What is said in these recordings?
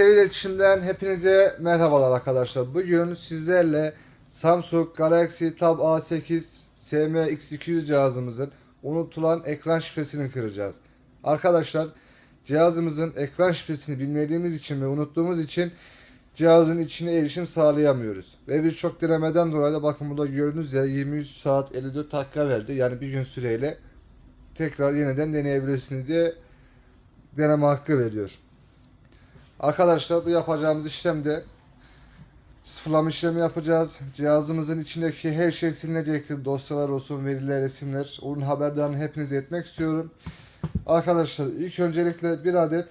Aksev İletişim'den hepinize merhabalar arkadaşlar. Bugün sizlerle Samsung Galaxy Tab A8 SMX200 cihazımızın unutulan ekran şifresini kıracağız. Arkadaşlar cihazımızın ekran şifresini bilmediğimiz için ve unuttuğumuz için cihazın içine erişim sağlayamıyoruz. Ve birçok denemeden dolayı da bakın burada gördüğünüz ya 23 saat 54 dakika verdi. Yani bir gün süreyle tekrar yeniden deneyebilirsiniz diye deneme hakkı veriyor. Arkadaşlar bu yapacağımız işlemde sıfırlama işlemi yapacağız. Cihazımızın içindeki her şey silinecektir. Dosyalar olsun, veriler, resimler. Onun haberdarını hepinize etmek istiyorum. Arkadaşlar ilk öncelikle bir adet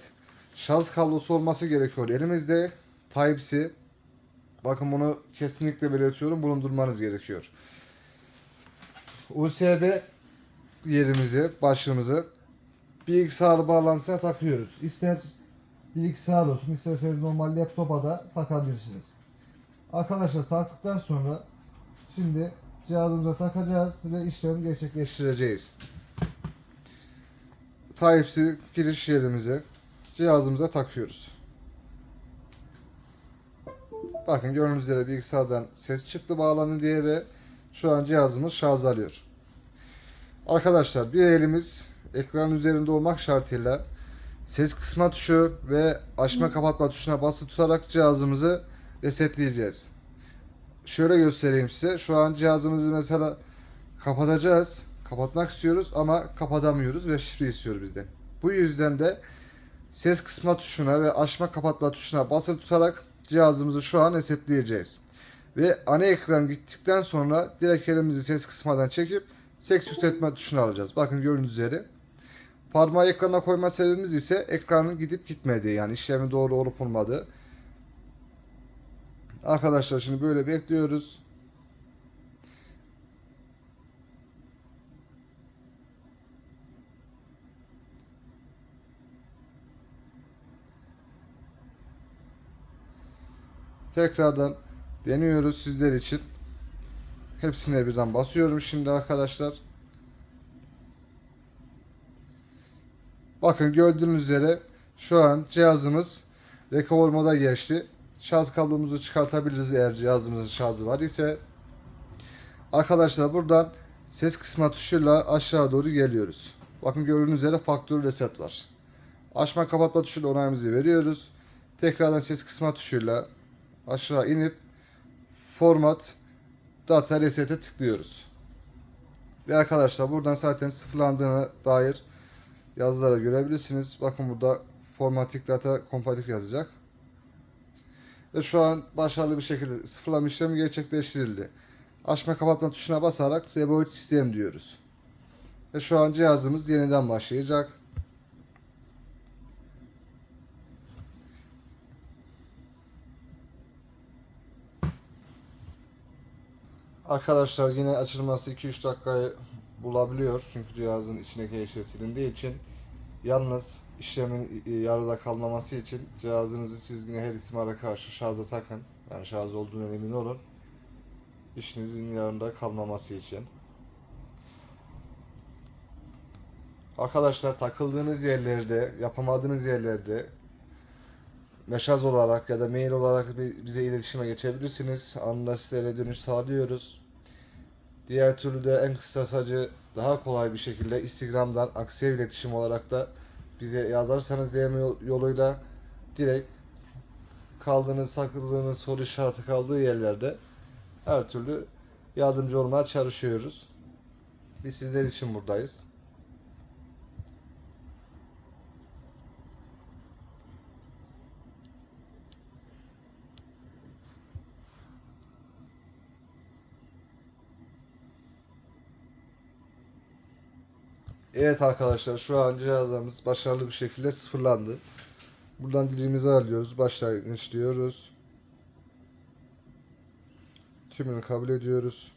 şarj kablosu olması gerekiyor. Elimizde Type-C. Bakın bunu kesinlikle belirtiyorum. Bulundurmanız gerekiyor. USB yerimizi, başlığımızı bilgisayar bağlantısına takıyoruz. İster bilgisayar olsun, isterseniz normal laptopa da takabilirsiniz. Arkadaşlar taktıktan sonra şimdi cihazımıza takacağız ve işlemi gerçekleştireceğiz. Type-C giriş yerimizi cihazımıza takıyoruz. Bakın gördüğünüz üzere bilgisayardan ses çıktı bağlanın diye ve şu an cihazımız şarj alıyor. Arkadaşlar bir elimiz ekran üzerinde olmak şartıyla ses kısma tuşu ve açma kapatma tuşuna basılı tutarak cihazımızı resetleyeceğiz. Şöyle göstereyim size. Şu an cihazımızı mesela kapatacağız. Kapatmak istiyoruz ama kapatamıyoruz ve şifre istiyor bizden. Bu yüzden de ses kısma tuşuna ve açma kapatma tuşuna basılı tutarak cihazımızı şu an resetleyeceğiz. Ve ana ekran gittikten sonra direkt elimizi ses kısmadan çekip ses yükseltme tuşuna alacağız. Bakın gördüğünüz üzere. Parmağı ekrana koyma sebebimiz ise ekranın gidip gitmediği yani işlemi doğru olup olmadığı. Arkadaşlar şimdi böyle bekliyoruz. Tekrardan deniyoruz sizler için. Hepsine birden basıyorum şimdi arkadaşlar. Bakın gördüğünüz üzere şu an cihazımız recover moda geçti. Şarj kablomuzu çıkartabiliriz eğer cihazımızın şarjı var ise. Arkadaşlar buradan ses kısma tuşuyla aşağı doğru geliyoruz. Bakın gördüğünüz üzere faktör reset var. Açma kapatma tuşuyla onayımızı veriyoruz. Tekrardan ses kısma tuşuyla aşağı inip format data reset'e tıklıyoruz. Ve arkadaşlar buradan zaten sıfırlandığına dair yazıları görebilirsiniz. Bakın burada formatik data compatible yazacak. Ve şu an başarılı bir şekilde sıfırlama işlemi gerçekleştirildi. Açma kapatma tuşuna basarak reboot sistem diyoruz. Ve şu an cihazımız yeniden başlayacak. Arkadaşlar yine açılması 2-3 dakikayı bulabiliyor. Çünkü cihazın içindeki eşya silindiği için. Yalnız işlemin e, yarıda kalmaması için cihazınızı siz yine her ihtimale karşı şarja takın. Yani şarj olduğuna emin olun. İşinizin yarında kalmaması için. Arkadaşlar takıldığınız yerlerde, yapamadığınız yerlerde mesaj olarak ya da mail olarak bi- bize iletişime geçebilirsiniz. Anında sizlere dönüş sağlıyoruz. Diğer türlü de en kısacı daha kolay bir şekilde Instagram'dan aksiye iletişim olarak da bize yazarsanız DM yol- yoluyla direkt kaldığınız, sakladığınız soru işareti kaldığı yerlerde her türlü yardımcı olmaya çalışıyoruz. Biz sizler için buradayız. Evet arkadaşlar şu an cihazlarımız başarılı bir şekilde sıfırlandı. Buradan dilimizi alıyoruz. Başlangıç diyoruz. Tümünü kabul ediyoruz.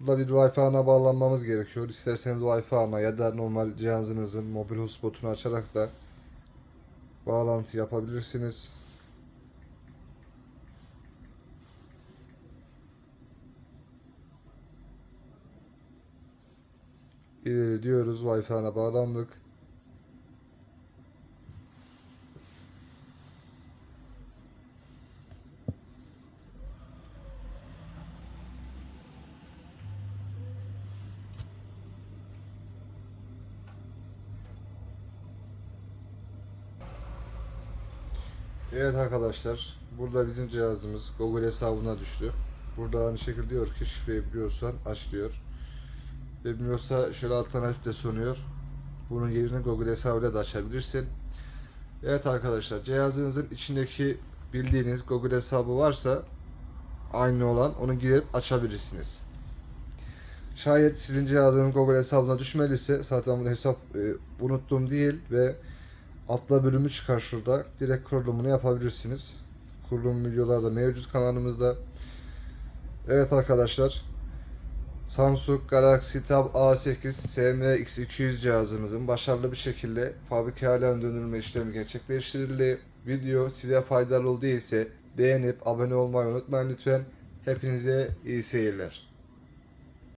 Burada bir Wi-Fi ağına bağlanmamız gerekiyor. İsterseniz Wi-Fi ağına ya da normal cihazınızın mobil hotspotunu açarak da bağlantı yapabilirsiniz. İleri diyoruz. Wi-Fi'ne bağlandık. Evet arkadaşlar, burada bizim cihazımız Google hesabına düştü. Burada aynı şekilde diyor ki şifreyi biliyorsan aç diyor. Ve bilmiyorsa şöyle alternatif de sunuyor. Bunun yerine Google hesabıyla da açabilirsin. Evet arkadaşlar, cihazınızın içindeki bildiğiniz Google hesabı varsa aynı olan onu girip açabilirsiniz. Şayet sizin cihazınız Google hesabına düşmediyse zaten bunu hesap e, unuttum değil ve atla bölümü çıkar şurada. Direkt kurulumunu yapabilirsiniz. Kurulum videoları da mevcut kanalımızda. Evet arkadaşlar. Samsung Galaxy Tab A8 SMX200 cihazımızın başarılı bir şekilde fabrika haline döndürme işlemi gerçekleştirildi. Video size faydalı olduysa beğenip abone olmayı unutmayın lütfen. Hepinize iyi seyirler.